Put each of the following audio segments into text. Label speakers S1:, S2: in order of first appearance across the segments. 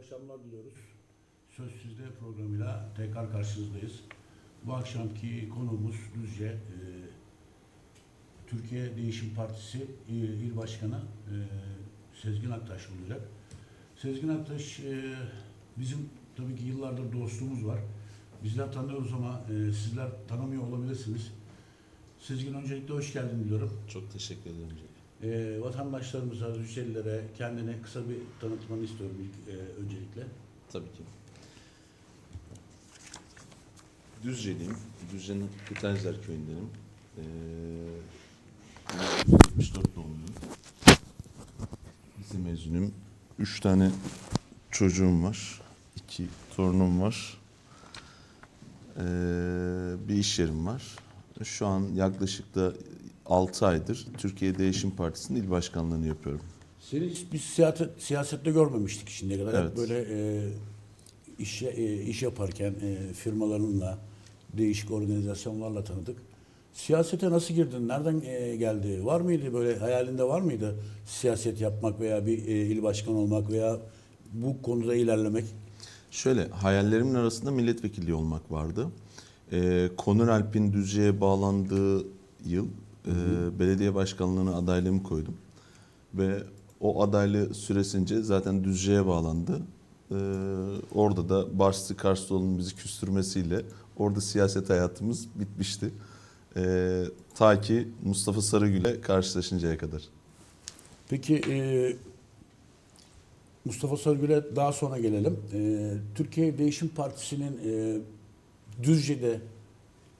S1: akşamlar diliyoruz. Söz Sizde programıyla tekrar karşınızdayız. Bu akşamki konuğumuz Düzce e, Türkiye Değişim Partisi e, İl Başkanı e, Sezgin Aktaş olacak. Sezgin Aktaş e, bizim tabii ki yıllardır dostluğumuz var. Bizler tanıyoruz ama e, sizler tanımıyor olabilirsiniz. Sezgin öncelikle hoş geldin diliyorum.
S2: Çok teşekkür ederim.
S1: E, vatandaşlarımıza, Düzcelilere kendine kısa bir tanıtmanı istiyorum ilk, e, öncelikle.
S2: Tabii ki. Düzce'liyim. Düzce'nin Kütenzler köyündenim. Ee, 1974 doğumluyum. Lise mezunuyum. Üç tane çocuğum var. iki torunum var. Ee, bir iş yerim var. Şu an yaklaşık da 6 aydır Türkiye Değişim Partisi'nin il başkanlığını yapıyorum.
S1: Seni hiç biz siyaset, siyasette görmemiştik şimdiye kadar. Hep
S2: Evet.
S1: böyle e, iş, e, iş yaparken e, firmalarınla, değişik organizasyonlarla tanıdık. Siyasete nasıl girdin? Nereden e, geldi? Var mıydı böyle hayalinde var mıydı siyaset yapmak veya bir e, il başkanı olmak veya bu konuda ilerlemek?
S2: Şöyle hayallerimin arasında milletvekilliği olmak vardı. Ee, Konur Alp'in Düzce'ye bağlandığı yıl e, belediye başkanlığına adaylığımı koydum. Ve o adaylığı süresince zaten Düzce'ye bağlandı. Ee, orada da Barslı Karslıoğlu'nun bizi küstürmesiyle orada siyaset hayatımız bitmişti. Ee, ta ki Mustafa Sarıgül'e karşılaşıncaya kadar.
S1: Peki e, Mustafa Sarıgül'e daha sonra gelelim. E, Türkiye Değişim Partisi'nin e, Düzce'de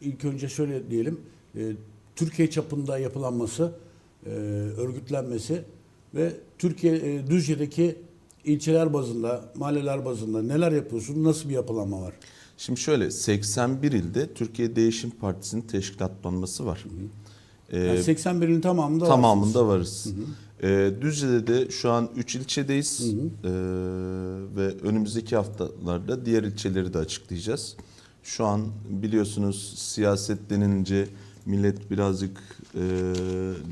S1: ilk önce şöyle diyelim e, Türkiye çapında yapılanması, e, örgütlenmesi ve Türkiye e, Düzce'deki ilçeler bazında, mahalleler bazında neler yapıyorsun? Nasıl bir yapılanma var?
S2: Şimdi şöyle 81 ilde Türkiye Değişim Partisi'nin teşkilatlanması var. Ee,
S1: Yani 81'in tamamında
S2: Tamamında
S1: varsınız.
S2: varız. Ee, Düzce'de de şu an 3 ilçedeyiz Ee, ve önümüzdeki haftalarda diğer ilçeleri de açıklayacağız. Şu an biliyorsunuz siyaset denilince millet birazcık e,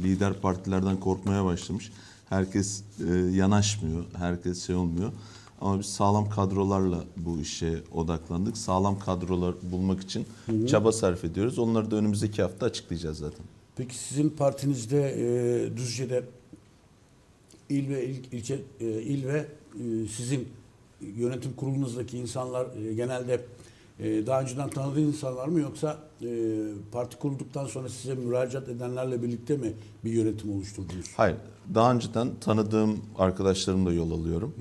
S2: lider partilerden korkmaya başlamış. Herkes e, yanaşmıyor, herkes şey olmuyor. Ama biz sağlam kadrolarla bu işe odaklandık. Sağlam kadrolar bulmak için çaba sarf ediyoruz. Onları da önümüzdeki hafta açıklayacağız zaten.
S1: Peki sizin partinizde e, Düzce'de il ve il, ilçe e, il ve e, sizin yönetim kurulunuzdaki insanlar e, genelde e, daha önceden tanıdığı insanlar mı yoksa e, parti kurulduktan sonra size müracaat edenlerle birlikte mi bir yönetim oluşturdunuz?
S2: Hayır. Daha önceden tanıdığım arkadaşlarımla yol alıyorum.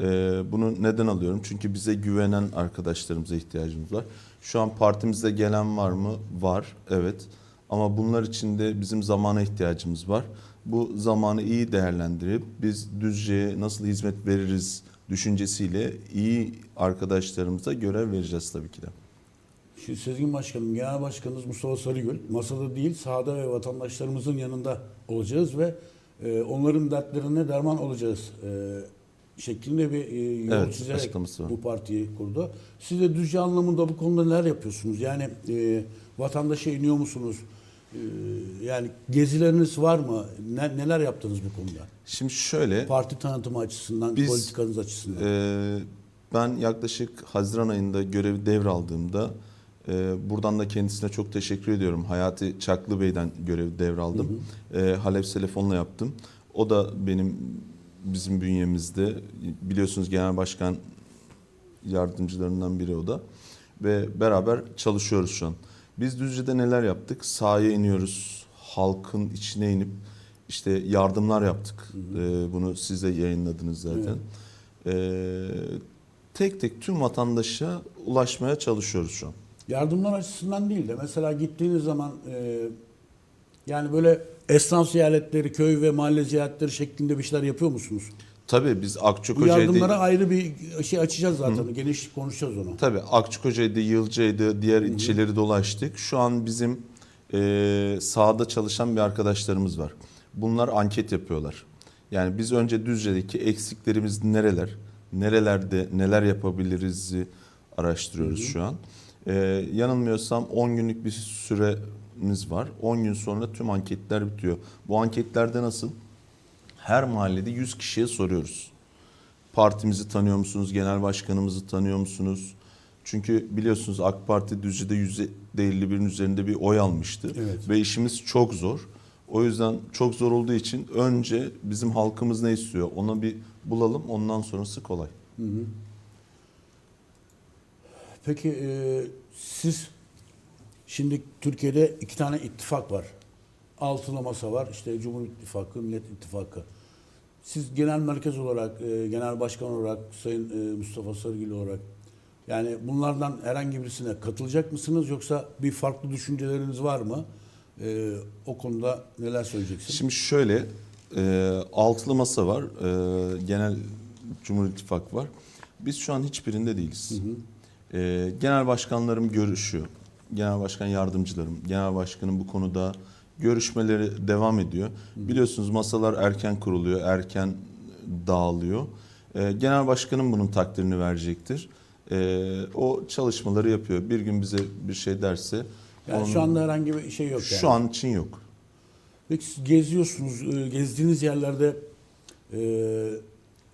S2: Ee, bunu neden alıyorum? Çünkü bize güvenen arkadaşlarımıza ihtiyacımız var. Şu an partimizde gelen var mı? Var. Evet. Ama bunlar için de bizim zamana ihtiyacımız var. Bu zamanı iyi değerlendirip biz Düzce'ye nasıl hizmet veririz düşüncesiyle iyi arkadaşlarımıza görev vereceğiz tabii ki de.
S1: Şimdi Sezgin Başkanım, Genel Başkanımız Mustafa Sarıgül, masada değil sahada ve vatandaşlarımızın yanında olacağız ve e, onların dertlerine derman olacağız e, şeklinde bir e, yol
S2: Evet,
S1: çizerek bu partiyi kurdu. Siz de Düzce anlamında bu konuda neler yapıyorsunuz? Yani e, vatandaşa iniyor musunuz? E, yani gezileriniz var mı? Ne, neler yaptınız bu konuda?
S2: Şimdi şöyle.
S1: Parti tanıtımı açısından,
S2: Biz,
S1: politikanız açısından.
S2: Ee, ben yaklaşık Haziran ayında görevi devraldığımda e, buradan da kendisine çok teşekkür ediyorum. Hayati Çaklı Bey'den görevi devraldım. E, Halep telefonla yaptım. O da benim bizim bünyemizde biliyorsunuz genel başkan yardımcılarından biri o da ve beraber çalışıyoruz şu an. Biz Düzce'de neler yaptık? Sahaya iniyoruz. Halkın içine inip işte yardımlar yaptık. Ee, bunu siz de yayınladınız zaten. Ee, tek tek tüm vatandaşa ulaşmaya çalışıyoruz şu an.
S1: Yardımlar açısından değil de mesela gittiğiniz zaman e, yani böyle esnaf ziyaretleri, köy ve mahalle ziyaretleri şeklinde bir şeyler yapıyor musunuz?
S2: Tabii biz
S1: Bu
S2: Akçakoca'ydı.
S1: yardımlara ayrı bir şey açacağız zaten. Geniş konuşacağız onu.
S2: Tabii Akçakoca'ydı, Yılca'ydı, diğer ilçeleri dolaştık. Şu an bizim e, sahada çalışan bir arkadaşlarımız var. Bunlar anket yapıyorlar. Yani biz önce Düzce'deki eksiklerimiz nereler, nerelerde neler yapabiliriz araştırıyoruz şu an. E, yanılmıyorsam 10 günlük bir süremiz var. 10 gün sonra tüm anketler bitiyor. Bu anketlerde nasıl? Her mahallede 100 kişiye soruyoruz. partimizi tanıyor musunuz? Genel başkanımızı tanıyor musunuz? Çünkü biliyorsunuz AK Parti Düzce'de %51'in üzerinde bir oy almıştı.
S1: Evet.
S2: Ve işimiz çok zor. O yüzden çok zor olduğu için önce bizim halkımız ne istiyor? Ona bir bulalım ondan sonrası kolay.
S1: Peki e, siz şimdi Türkiye'de iki tane ittifak var. Altılı masa var. İşte Cumhur İttifakı, Millet İttifakı. Siz genel merkez olarak, e, genel başkan olarak, Sayın e, Mustafa Sarıgül olarak yani bunlardan herhangi birisine katılacak mısınız yoksa bir farklı düşünceleriniz var mı? E, o konuda neler söyleyeceksiniz?
S2: Şimdi şöyle e, altılı masa var. e, genel Cumhur İttifakı var. Biz şu an hiçbirinde değiliz. E, genel başkanlarım görüşüyor. Genel başkan yardımcılarım, genel başkanım bu konuda görüşmeleri devam ediyor. Biliyorsunuz masalar erken kuruluyor, erken dağılıyor. E, genel başkanım bunun takdirini verecektir. E, o çalışmaları yapıyor. Bir gün bize bir şey derse
S1: Yani
S2: onun-
S1: şu anda herhangi bir şey yok yani.
S2: şu an için yok.
S1: Peki siz geziyorsunuz, e, gezdiğiniz yerlerde e,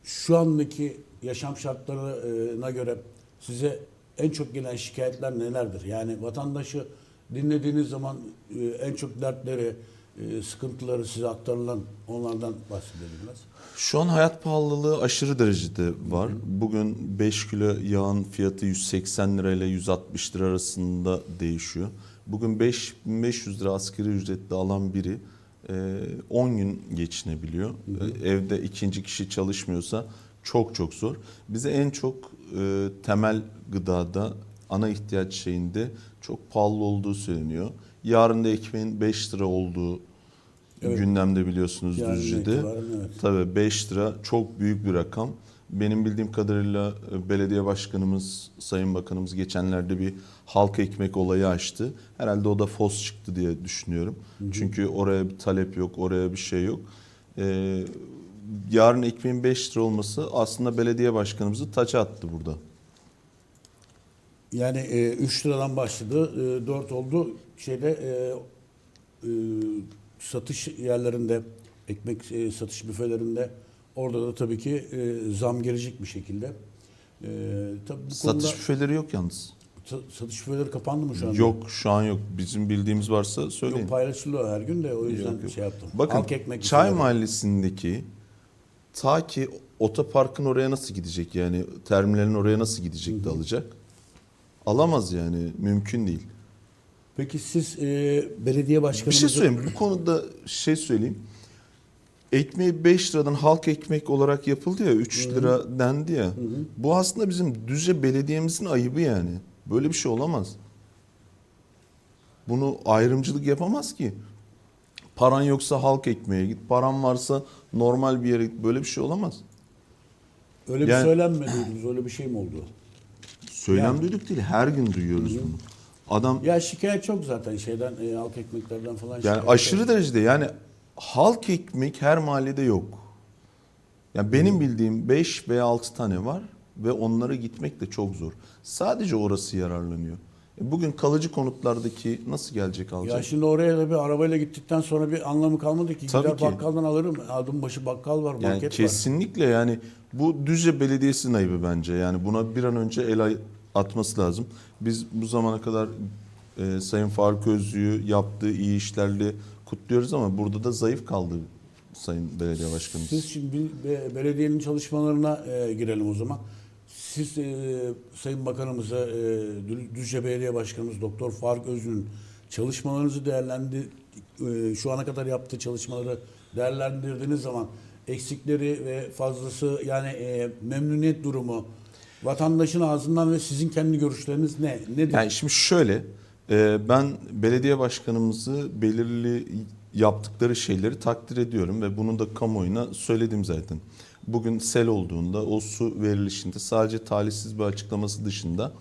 S1: şu andaki yaşam şartlarına göre size en çok gelen şikayetler nelerdir? Yani vatandaşı dinlediğiniz zaman e, en çok dertleri, e, sıkıntıları size aktarılan onlardan bahsedelim biraz.
S2: Şu an hayat pahalılığı aşırı derecede var. Bugün 5 kilo yağın fiyatı 180 lira ile 160 lira arasında değişiyor. Bugün 5500 lira asgari ücretli alan biri e, 10 gün geçinebiliyor. E, Evde ikinci kişi çalışmıyorsa çok çok zor. Bize en çok e, temel gıdada ana ihtiyaç şeyinde çok pahalı olduğu söyleniyor. Yarın da ekmeğin 5 lira olduğu
S1: Evet.
S2: gündemde biliyorsunuz
S1: Yarın
S2: Düzce'de.
S1: evet.
S2: Tabii 5 lira çok büyük bir rakam. Benim bildiğim kadarıyla e, belediye başkanımız, sayın bakanımız geçenlerde bir halk ekmek olayı açtı. Herhalde o da fos çıktı diye düşünüyorum. Çünkü oraya bir talep yok, oraya bir şey yok. Ee, yarın ekmeğin 5 lira olması aslında belediye başkanımızı taça attı burada.
S1: Yani e, 3 liradan başladı, e, 4 oldu. Şeyde e, e, satış yerlerinde, ekmek e, satış büfelerinde orada da tabii ki e, zam gelecek bir şekilde. E, tabii bu
S2: Satış
S1: konuda
S2: büfeleri yok yalnız.
S1: sa- satış büfeleri kapandı mı şu anda?
S2: Yok şu an yok. Bizim bildiğimiz varsa söyleyin.
S1: Yok paylaşılıyor her gün de o yüzden
S2: Yok, yok.
S1: şey yaptım.
S2: Bakın
S1: Halk ekmek
S2: Çay
S1: büfeleri.
S2: Mahallesi'ndeki ta ki otoparkın oraya nasıl gidecek yani terminalin oraya nasıl gidecek de alacak? Alamaz yani mümkün değil.
S1: Peki siz e, belediye
S2: Bir
S1: başkanımızı...
S2: şey söyleyeyim bu konuda şey söyleyeyim. Ekmeği 5 liradan halk ekmek olarak yapıldı ya 3 lira dendi ya. Bu aslında bizim Düzce Belediye'mizin ayıbı yani. Böyle bir şey olamaz. Bunu ayrımcılık yapamaz ki. Paran yoksa halk ekmeğe git. Paran varsa normal bir yere git. Böyle bir şey olamaz.
S1: Öyle bir
S2: Yani-
S1: söylem mi duydunuz? Öyle bir şey mi oldu?
S2: Söylem
S1: Yani-
S2: duyduk değil. Her gün duyuyoruz bunu. Adam
S1: Ya şikayet çok zaten şeyden e, halk ekmeklerden falan
S2: Yani
S1: şikayet
S2: aşırı
S1: çok.
S2: derecede yani halk ekmek her mahallede yok. Yani benim bildiğim 5 veya 6 tane var ve onlara gitmek de çok zor. Sadece orası yararlanıyor. E Bugün kalıcı konutlardaki nasıl gelecek
S1: Ya
S2: alacak?
S1: şimdi oraya da bir arabayla gittikten sonra bir anlamı kalmadı ki.
S2: Tabii
S1: Gider
S2: ki.
S1: bakkaldan alırım. Adım başı bakkal var,
S2: Yani
S1: market var.
S2: kesinlikle yani bu Düzce Belediyesi'nin ayıbı bence. Yani buna bir an önce el atması lazım. Biz bu zamana kadar e, Sayın Faruk Özlü'yü yaptığı iyi işlerle kutluyoruz ama burada da zayıf kaldı Sayın Belediye Başkanımız.
S1: Siz şimdi belediyenin çalışmalarına e, girelim o zaman. Siz e, Sayın Bakanımıza, e, Dü- Düzce Belediye Başkanımız Doktor Faruk Özlü'nün çalışmalarınızı değerlendi, e, şu ana kadar yaptığı çalışmaları değerlendirdiğiniz zaman eksikleri ve fazlası yani e, memnuniyet durumu vatandaşın ağzından ve sizin kendi görüşleriniz ne? Nedir?
S2: Yani şimdi şöyle, e, ben belediye başkanımızı belirli yaptıkları şeyleri takdir ediyorum ve bunu da kamuoyuna söyledim zaten. Bugün sel olduğunda o su verilişinde sadece talihsiz bir açıklaması dışında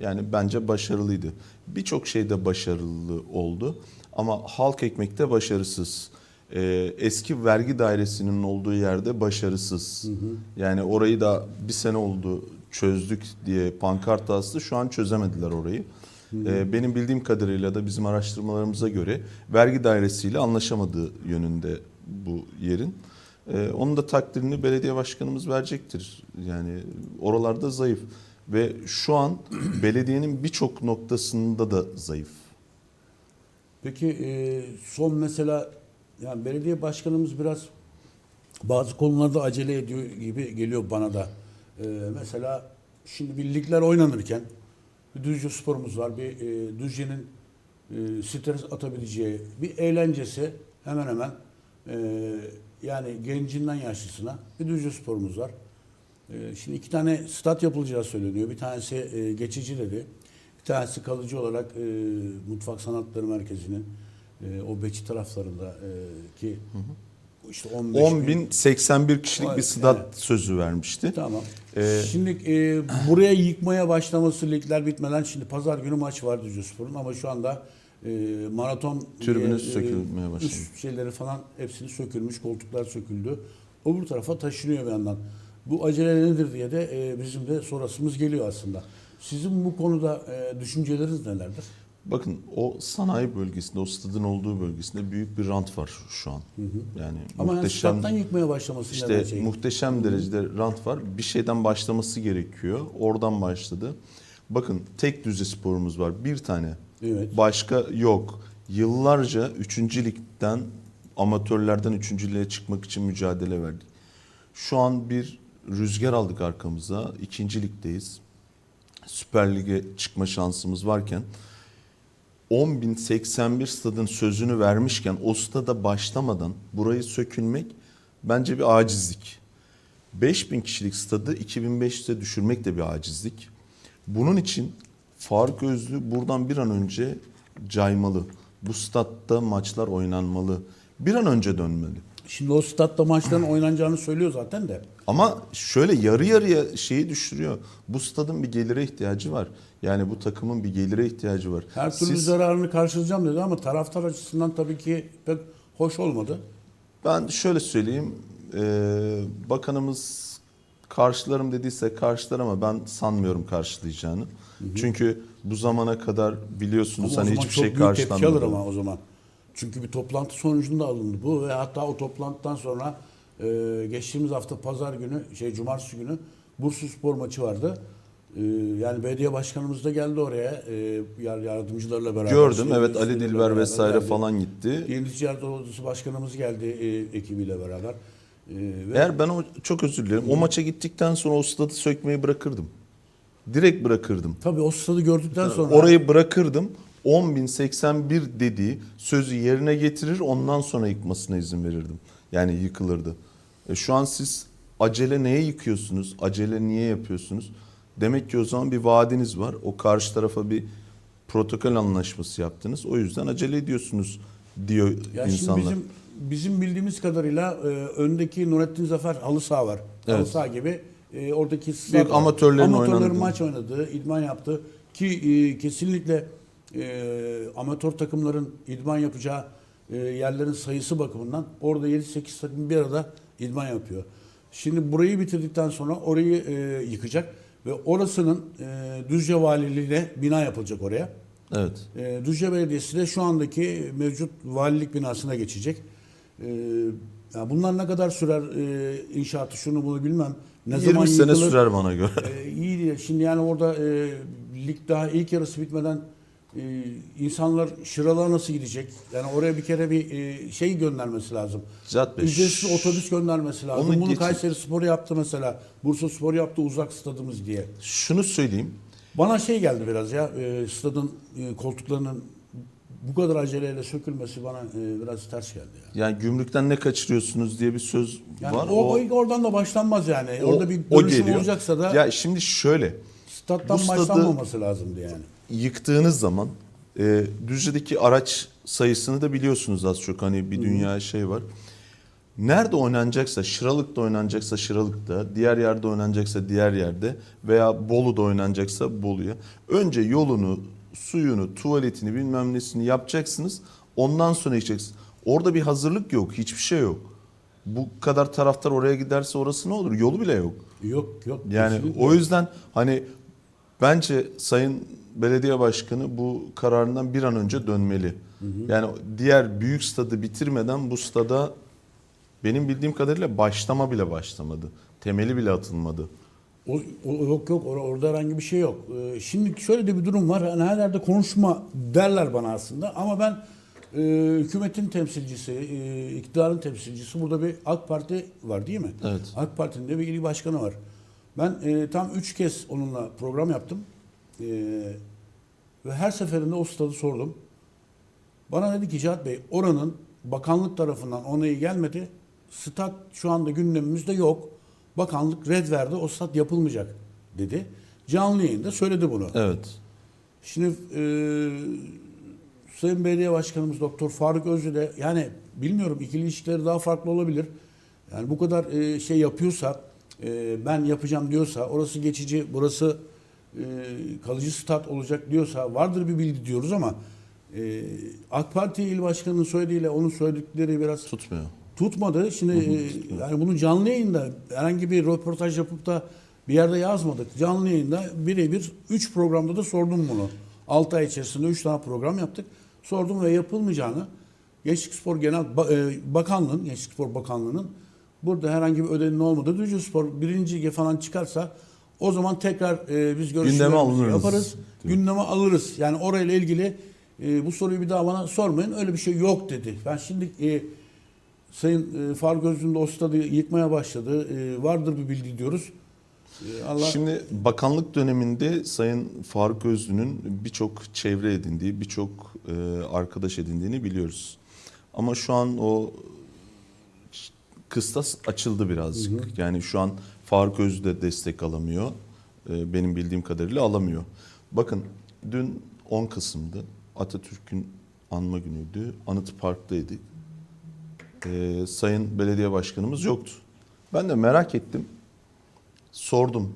S2: yani bence başarılıydı. Birçok şeyde başarılı oldu ama halk ekmekte başarısız. E, eski vergi dairesinin olduğu yerde başarısız. Yani orayı da bir sene oldu çözdük diye pankart astı. Şu an çözemediler orayı. Ee, benim bildiğim kadarıyla da bizim araştırmalarımıza göre vergi dairesiyle anlaşamadığı yönünde bu yerin. E, onun da takdirini belediye başkanımız verecektir. Yani oralarda zayıf ve şu an belediyenin birçok noktasında da zayıf.
S1: Peki e, son mesela yani belediye başkanımız biraz bazı konularda acele ediyor gibi geliyor bana da. E, mesela şimdi bir ligler oynanırken bir Düzce sporumuz var. Bir e, Düzce'nin e, stres atabileceği bir eğlencesi hemen hemen e, yani gencinden yaşlısına bir Düzce sporumuz var. E, şimdi iki tane stat yapılacağı söyleniyor. Bir tanesi e, geçici dedi. Bir tanesi kalıcı olarak e, Mutfak Sanatları Merkezi'nin e, o Beçi taraflarında e, ki işte 15 bin-
S2: 10.081 kişilik bir stat
S1: evet.
S2: sözü vermişti.
S1: Tamam.
S2: Ee,
S1: şimdi e, buraya yıkmaya başlaması ligler bitmeden şimdi pazar günü maç var Düzce Spor'un ama şu anda e, maraton
S2: Tribünü
S1: e,
S2: sökülmeye başladı.
S1: Üst şeyleri falan hepsini sökülmüş, koltuklar söküldü. Öbür tarafa taşınıyor bir yandan. Bu acele nedir diye de e, bizim de sorasımız geliyor aslında. Sizin bu konuda e, düşünceleriniz nelerdir?
S2: Bakın o sanayi bölgesinde, o stadın olduğu bölgesinde büyük bir rant var şu an. Yani
S1: Ama yani
S2: muhteşem
S1: stat'tan yıkmaya başlaması
S2: işte
S1: şey?
S2: muhteşem derecede rant var. Bir şeyden başlaması gerekiyor. Oradan başladı. Bakın tek düze sporumuz var. Bir tane.
S1: Evet.
S2: Başka yok. Yıllarca 3. ligden amatörlerden 3. lige çıkmak için mücadele verdik. Şu an bir rüzgar aldık arkamıza. 2. ligdeyiz. Süper Lig'e çıkma şansımız varken 10.081 stadın sözünü vermişken o stada başlamadan burayı sökülmek bence bir acizlik. 5000 kişilik stadı 2500'e düşürmek de bir acizlik. Bunun için Faruk Özlü buradan bir an önce caymalı. Bu statta maçlar oynanmalı. Bir an önce dönmeli.
S1: Şimdi o statta maçların oynanacağını söylüyor zaten de.
S2: Ama şöyle yarı yarıya şeyi düşürüyor. Bu stadın bir gelire ihtiyacı var. Yani bu takımın bir gelire ihtiyacı var.
S1: Her türlü
S2: Siz-
S1: zararını karşılayacağım dedi ama taraftar açısından tabii ki pek hoş olmadı.
S2: Ben şöyle söyleyeyim. Ee, bakanımız karşılarım dediyse karşılar ama ben sanmıyorum karşılayacağını. Çünkü bu zamana kadar biliyorsunuz
S1: Ama
S2: hani hiçbir
S1: çok
S2: şey
S1: büyük tepki alır
S2: karşılanmadı.
S1: ama o zaman. Çünkü bir toplantı sonucunda alındı bu ve hatta o toplantıdan sonra e, geçtiğimiz hafta pazar günü şey cumartesi günü Bursa Spor maçı vardı. E, yani belediye başkanımız da geldi oraya e, yar- yardımcılarla beraber.
S2: Gördüm evet Ali Dilber vesaire
S1: geldi.
S2: falan gitti.
S1: Yeni Ticaret Odası Başkanımız geldi e, ekibiyle beraber. E, ve
S2: Eğer ben o çok özür dilerim. O maça gittikten sonra o stadı sökmeyi bırakırdım. Direkt bırakırdım.
S1: tabii o stadı gördükten sonra
S2: Orayı bırakırdım. 10.081 dediği sözü yerine getirir ondan sonra yıkmasına izin verirdim. Yani yıkılırdı. E şu an siz acele neye yıkıyorsunuz? Acele niye yapıyorsunuz? Demek ki o zaman bir vaadiniz var. O karşı tarafa bir protokol anlaşması yaptınız. O yüzden acele ediyorsunuz diyor
S1: Ya
S2: insanlar.
S1: şimdi bizim bizim bildiğimiz kadarıyla e, öndeki Nurettin Zafer halı saha var. Halı
S2: Evet.
S1: saha gibi e, oradaki
S2: Büyük amatörlerin
S1: Amatörlerin
S2: oynadığı.
S1: maç oynadığı, idman yaptığı ki e, kesinlikle e, amatör takımların idman yapacağı e, yerlerin sayısı bakımından orada 7-8 takım bir arada idman yapıyor. Şimdi burayı bitirdikten sonra orayı e, yıkacak ve orasının e, Düzce Valiliği'ne bina yapılacak oraya.
S2: Evet.
S1: E, Düzce Belediyesi de şu andaki mevcut valilik binasına geçecek. E, ya bunlar ne kadar sürer e, inşaatı şunu bunu bilmem. Ne
S2: 20
S1: zaman
S2: sene
S1: yıkılır?
S2: sürer bana göre.
S1: E, iyi diye. Şimdi yani orada e, lig daha ilk yarısı bitmeden e, insanlar şıralığa nasıl gidecek? Yani oraya bir kere bir e, şey göndermesi lazım.
S2: Cihat Bey,
S1: Ücretsiz otobüs göndermesi lazım.
S2: Onu
S1: Bunu
S2: geç-
S1: Kayseri Spor yaptı mesela. Bursa Spor yaptı uzak stadımız diye.
S2: Şunu söyleyeyim.
S1: Bana şey geldi biraz ya e, stadın e, koltuklarının bu kadar aceleyle sökülmesi bana e, biraz ters geldi ya.
S2: Yani gümrükten ne kaçırıyorsunuz diye bir söz
S1: Yani
S2: var.
S1: o, o- oradan da başlanmaz yani.
S2: o-
S1: Orada bir dönüşüm olacaksa da
S2: Ya şimdi şöyle.
S1: stat'tan başlanmaması lazımdı yani.
S2: yıktığınız zaman e, Düzce'deki araç sayısını da biliyorsunuz az çok hani bir dünya şey var. Nerede oynanacaksa, Şıralık'ta oynanacaksa Şıralık'ta, diğer yerde oynanacaksa diğer yerde veya Bolu'da oynanacaksa Bolu'ya. Önce yolunu, suyunu, tuvaletini bilmem nesini yapacaksınız. Ondan sonra yiyeceksiniz. Orada bir hazırlık yok, hiçbir şey yok. Bu kadar taraftar oraya giderse orası ne olur? Yolu bile yok.
S1: Yok yok.
S2: Yani
S1: kesinlikle.
S2: o yüzden hani bence Sayın Belediye Başkanı bu kararından bir an önce dönmeli. Yani diğer büyük stadı bitirmeden bu stada benim bildiğim kadarıyla başlama bile başlamadı. Temeli bile atılmadı.
S1: O, o- yok yok or- orada herhangi bir şey yok. Ee, şimdi şöyle de bir durum var. Hani her yerde konuşma derler bana aslında ama ben e, hükümetin temsilcisi, e, iktidarın temsilcisi burada bir AK Parti var değil mi?
S2: Evet.
S1: AK Parti'nin de bir il başkanı var. Ben e, tam üç kez onunla program yaptım. E, ve her seferinde o stadı sordum. Bana dedi ki Cihat Bey oranın bakanlık tarafından onayı gelmedi. Stat şu anda gündemimizde yok. Bakanlık red verdi o stat yapılmayacak dedi. Canlı yayında söyledi bunu.
S2: Evet.
S1: Şimdi e, Sayın Belediye Başkanımız Doktor Faruk Özlü de yani bilmiyorum ikili ilişkileri daha farklı olabilir. Yani bu kadar e, şey yapıyorsa e, ben yapacağım diyorsa orası geçici burası e, kalıcı stat olacak diyorsa vardır bir bilgi diyoruz ama e, AK Parti il başkanının söylediğiyle onun söyledikleri biraz
S2: Tutmuyor.
S1: Tutmadı. Şimdi e, yani bunu canlı yayında herhangi bir röportaj yapıp da bir yerde yazmadık. Canlı yayında birebir 3 programda da sordum bunu. 6 ay içerisinde 3 tane program yaptık. Sordum ve yapılmayacağını Gençlik Spor Genel e, Bakanlığı'nın, Gençlik Spor Bakanlığı'nın burada herhangi bir ödenin olmadığı Düzce Spor birinci lige falan çıkarsa o zaman tekrar e, biz görüşmelerimizi yaparız.
S2: diyor.
S1: Gündeme alırız. Yani orayla ilgili e, bu soruyu bir daha bana sormayın. Öyle bir şey yok dedi. Ben şimdi e, Sayın e, Faruk Özgün de o stadı yıkmaya başladı. E, vardır bir bilgi diyoruz. E, Allah
S2: Şimdi bakanlık döneminde Sayın Faruk Özlü'nün birçok çevre edindiği, birçok e, arkadaş edindiğini biliyoruz. Ama şu an o kıstas açıldı birazcık. Yani şu an Faruk Özlü de destek alamıyor. E, benim bildiğim kadarıyla alamıyor. Bakın dün 10 Kasım'dı. Atatürk'ün anma günüydü. Anıt Park'taydık. E, Sayın Belediye Başkanımız yoktu. Ben de merak ettim. Sordum.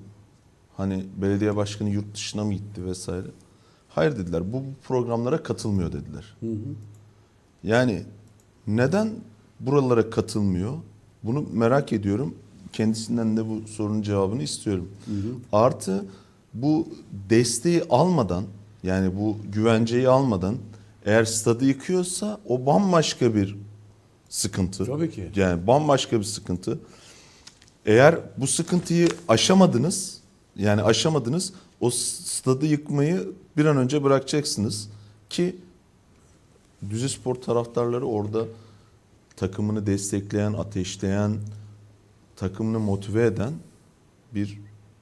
S2: Hani belediye başkanı yurt dışına mı gitti vesaire. Hayır dediler. Bu, programlara katılmıyor dediler. Yani neden buralara katılmıyor? Bunu merak ediyorum. Kendisinden de bu sorunun cevabını istiyorum. Artı bu desteği almadan yani bu güvenceyi almadan eğer stadı yıkıyorsa o bambaşka bir sıkıntı.
S1: Tabii ki.
S2: Yani bambaşka bir sıkıntı. Eğer bu sıkıntıyı aşamadınız, yani aşamadınız, o stadı yıkmayı bir an önce bırakacaksınız ki Düzce Spor taraftarları orada takımını destekleyen, ateşleyen, takımını motive eden bir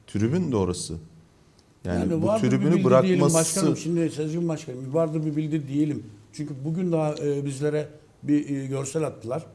S2: tribün de orası. Yani, bu
S1: bir bildi
S2: tribünü
S1: diyelim
S2: bırakması
S1: başkanım. Şimdi Sezgin Başkanım vardır bir bildi diyelim. Çünkü bugün daha e, bizlere bir e, görsel attılar.